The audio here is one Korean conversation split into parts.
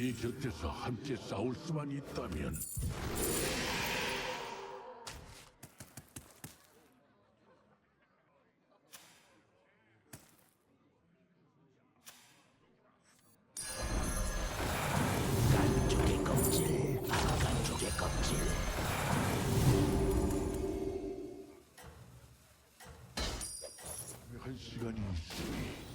네 곁에서 함께 싸울 수만 있다면. 한 시간이 있으니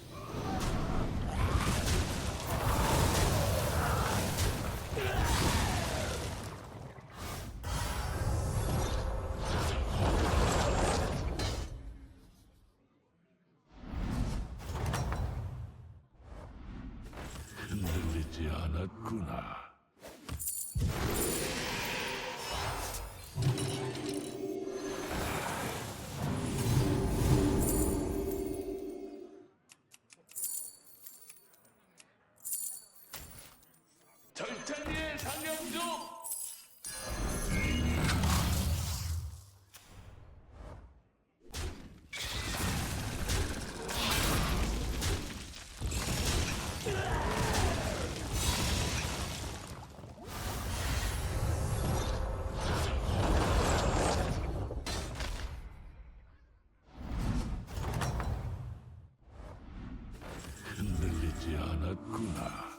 않았구나.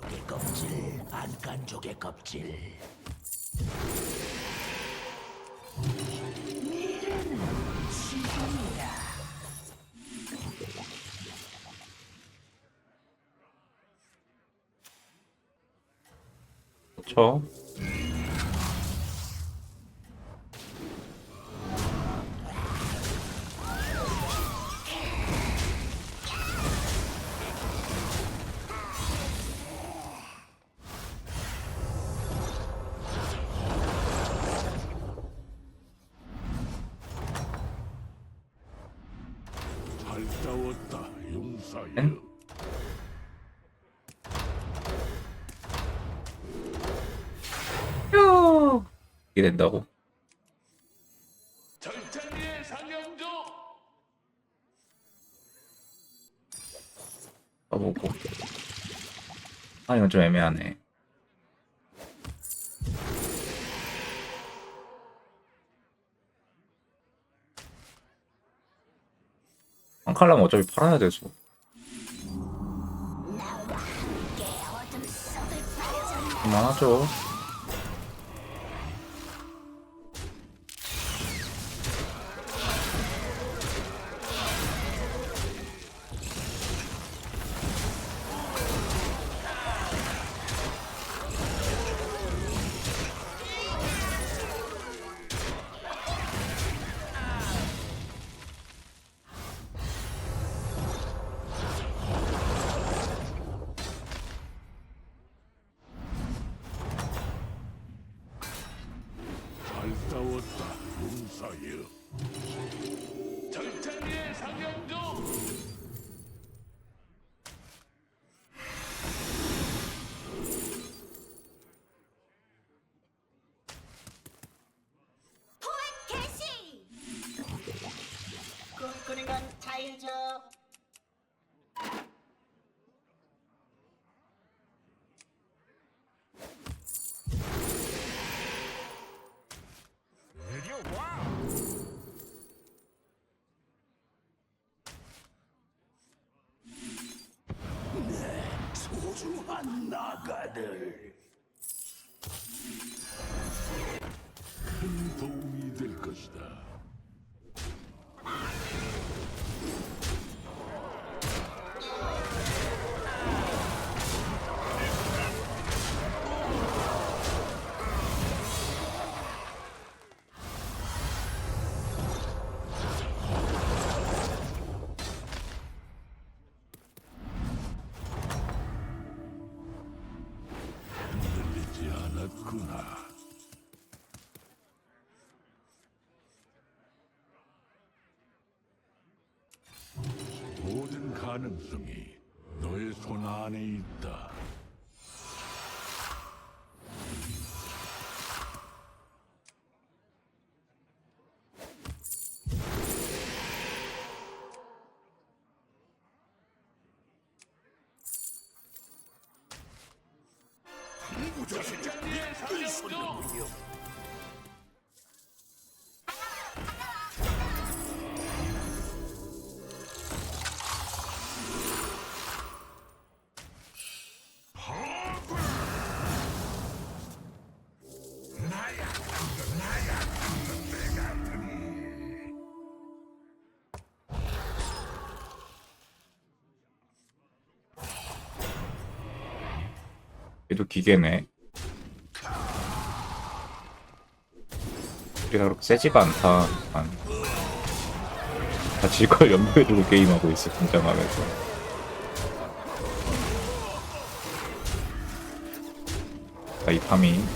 쪽의 껍질, 안간 쪽의 껍질. 미래는 지금이다. 그 이게 된다고? 써보고. 아 이건 좀 애매하네. 한 칼라면 어차피 팔아야 돼서. 그만하죠 꿈꾸는 건 자유죠. 소중한 나가들. 가능성이 너의 손 안에 있다. 무조건 장례의 사령도 얘도 기계네. 우리가 그렇게 세지가 않다. 만. 다 질걸 연구해주고 게임하고 있어, 긴장하면서. 자, 이 파밍.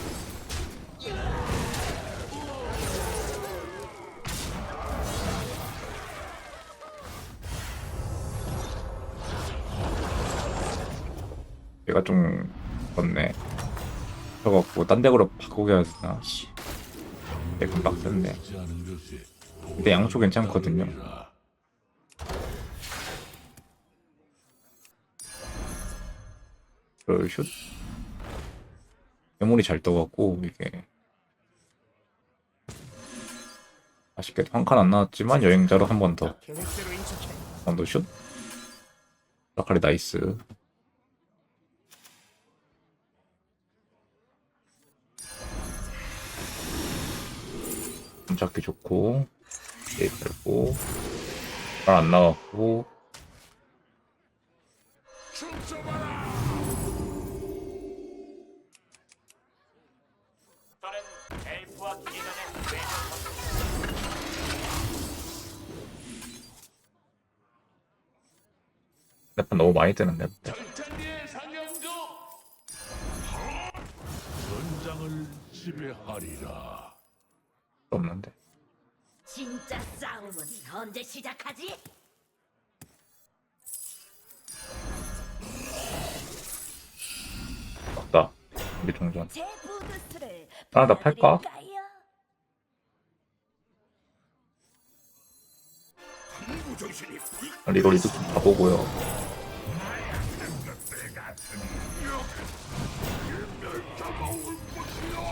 얘가 좀 그렇네. 저거 딴 데로 바꾸게. 하지 않은 것이 근데 양초 괜찮거든요. 보상이라. 그 슛. 메모리 잘 떠갖고 이게 아쉽게도 한 칸 안 나왔지만 여행자로 한 번 더. 한번더 슛. 라카리 나이스. 잡기 좋고 예 들고 잘 안 나왔고 내판 너무 많이 뜨는데 전장을 지배하리라. 없는데 진짜 싸움은 언제 시작하지? 없다 우리 동전 제 하나 더 팔까? 보여드릴까요? 리로리도 좀 가보고요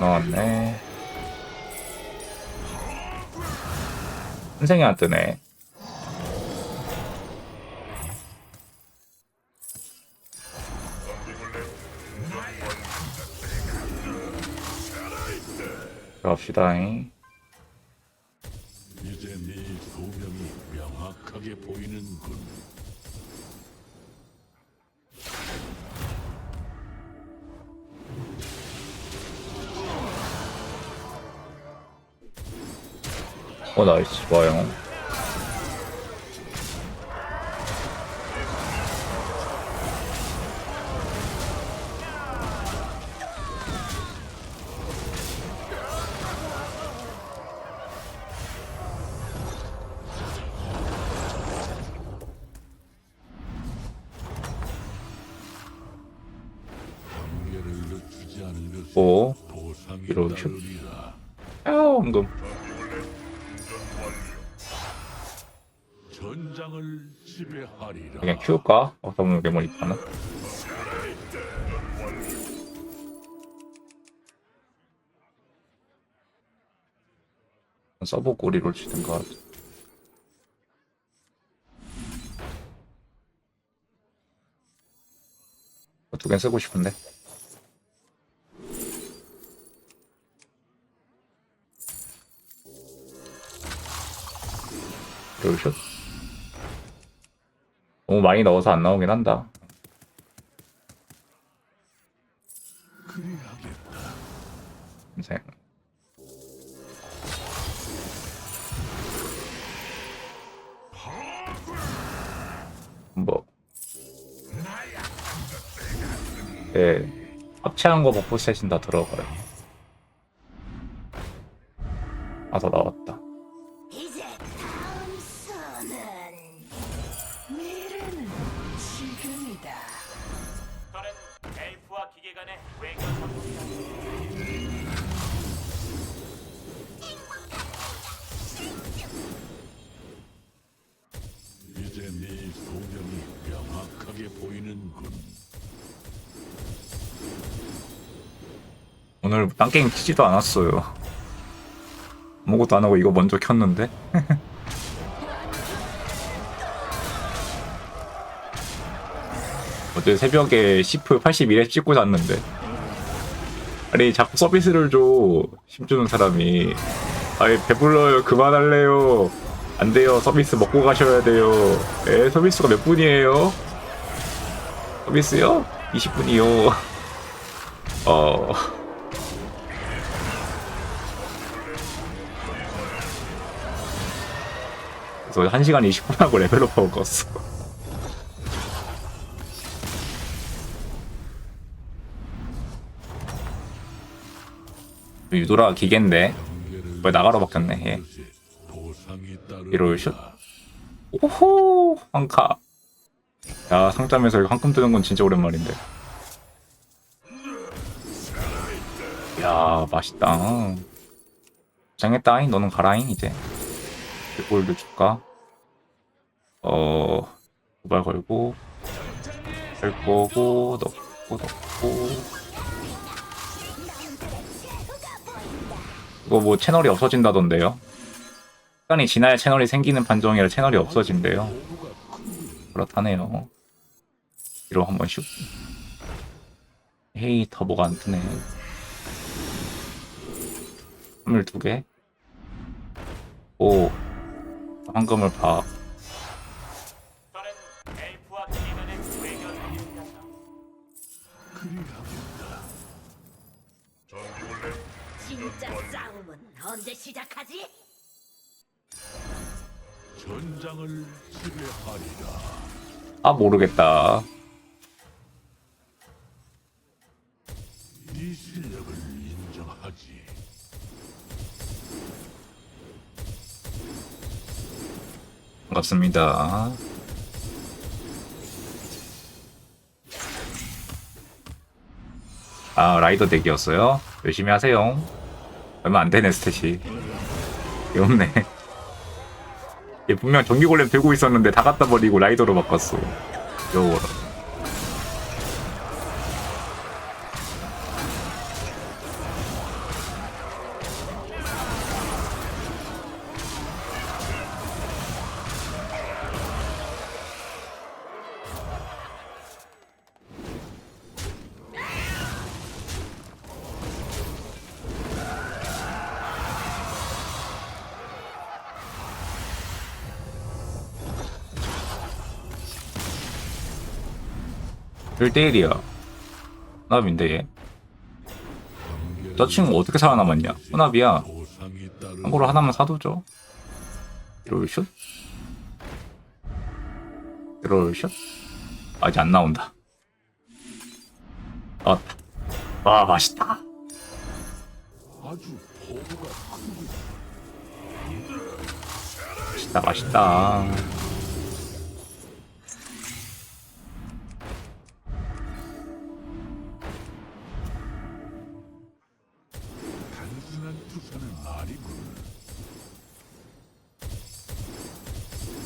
나왔네 선생이 안 뜨네 갑시다잉 이제 네 소명이 명확하게 보이는군. 어 나이스 좋아요 오 이런 슛. 따르리라. 아, 황금 키울까? 어떤 괴물 있다나? 써보고 리롤 치든가 두 개 쓰고 싶은데 리롤 슛 너무 많이 넣어서 안 나오긴 한다. 인생. 뭐. 예. 합체한 거 버프 셋인 다 들어가요. 간의 외교. 이제 네 소명이 명확하게 보이는군. 오늘 딴 게임 키지도 않았어요. 아무것도 안 하고 이거 먼저 켰는데? 어제 새벽에 시프 81에 찍고 잤는데. 아니, 자꾸 서비스를 줘. 힘주는 사람이. 아니, 배불러요. 그만할래요. 안 돼요. 서비스 먹고 가셔야 돼요. 에, 서비스가 몇 분이에요? 서비스요? 20분이요. 어. 그래서 1시간 20분 하고 레벨업 하고 껐어. 유도라 기계인데 왜 나가러 바뀌었네 따르 이럴 슛. 오호 한카. 야 상점에서 이거 한금 뜨는 건 진짜 오랜만인데. 야 맛있다. 장했다잉 너는 가라잉 이제. 골드 줄까? 어 도발 걸고 할 거고 넣고 넣고 이거 뭐 채널이 없어진다던데요? 시간이 지나야 채널이 생기는 판정이라 채널이 없어진대요. 그렇다네요. 뒤로 한번 슉. 헤이 터보가 안 뜨네. 화물 두 개. 오. 황금을 봐. 아 모르겠다. 네 실력을 인정하지 반갑습니다. 아 라이더 덱이었어요. 열심히 하세요. 얼마 안 되네 스탯이. 귀엽네. 얘 분명 전기 골렘 들고 있었는데 다 갖다 버리고 라이더로 바꿨어. 귀여워라. 일대일이야 혼합인데 얘. 저 친구 어떻게 살아남았냐? 혼합이야. 참고로 하나만 사두죠. 드롤 슛. 드롤 슛. 아직 안 나온다. 나왔다. 와 맛있다. 아주 포부가 맛있다 맛있다.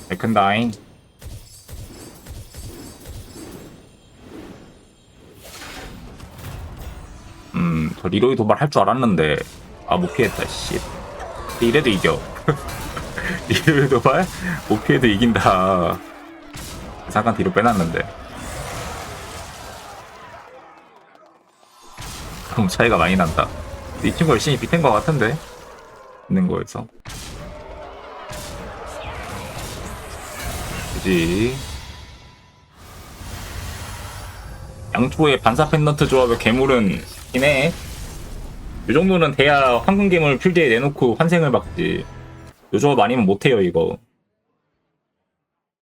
백큰다잉. 음, 저 리로이 도발 할 줄 알았는데, 아, 못 피했다, 씨. 이래도 이겨. 리로이 도발? 못 피해도 이긴다. 잠깐 뒤로 빼놨는데. 그럼 차이가 많이 난다. 이 친구 열심히 비텐 것 같은데? 있는 거에서. 그지. 양초의 반사 펜던트 조합의 괴물은 이네. 이 정도는 돼야 황금 괴물 필드에 내놓고 환생을 받지. 요 조합 아니면 못해요 이거.